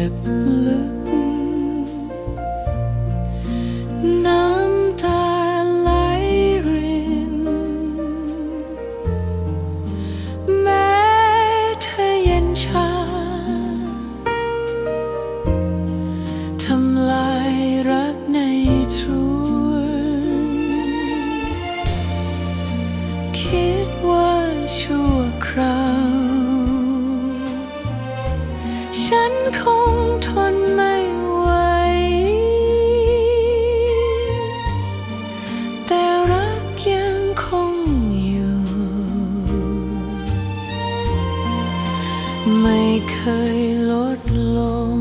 จ็บลึก น้ำตาไหลริน แม้เธอเย็นชา ทำลายรักในทรวนคิดว่าชั่วคราว ฉันคงทนไม่ไหว แต่รักยังคงอยู่ ไม่เคยลดลง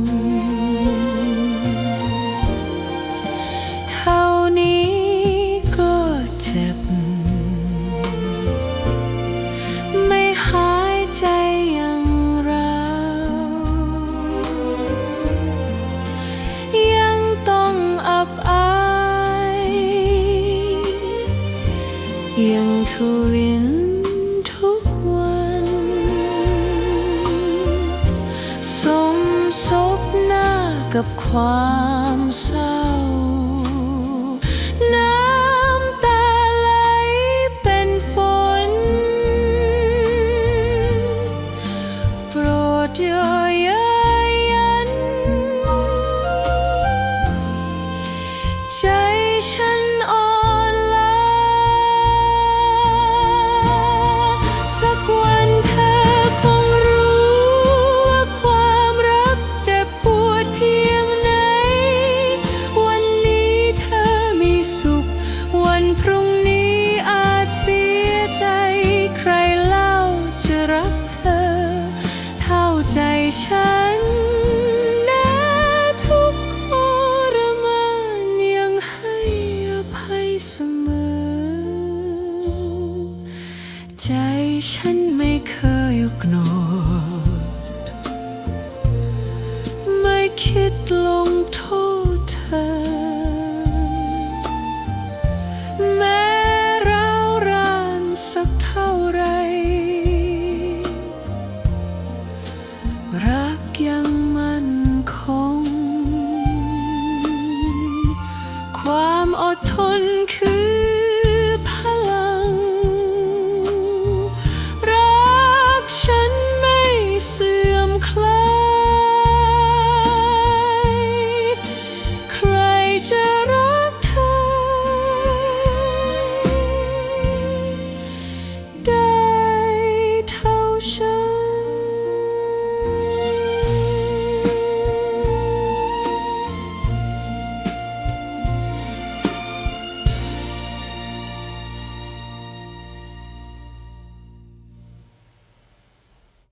ยังทวินทุกวันสมศพหน้ากับความเศร้า น้ำตาไหลเป็นฝน โปรดอย่าเย้ยยัน ใจฉัน ใจฉันไม่เคยกโนดไม่คิดลงโทษเธอ แม้ร้าวรานสักเท่าไร รักยังมันคง ความอดทนคือ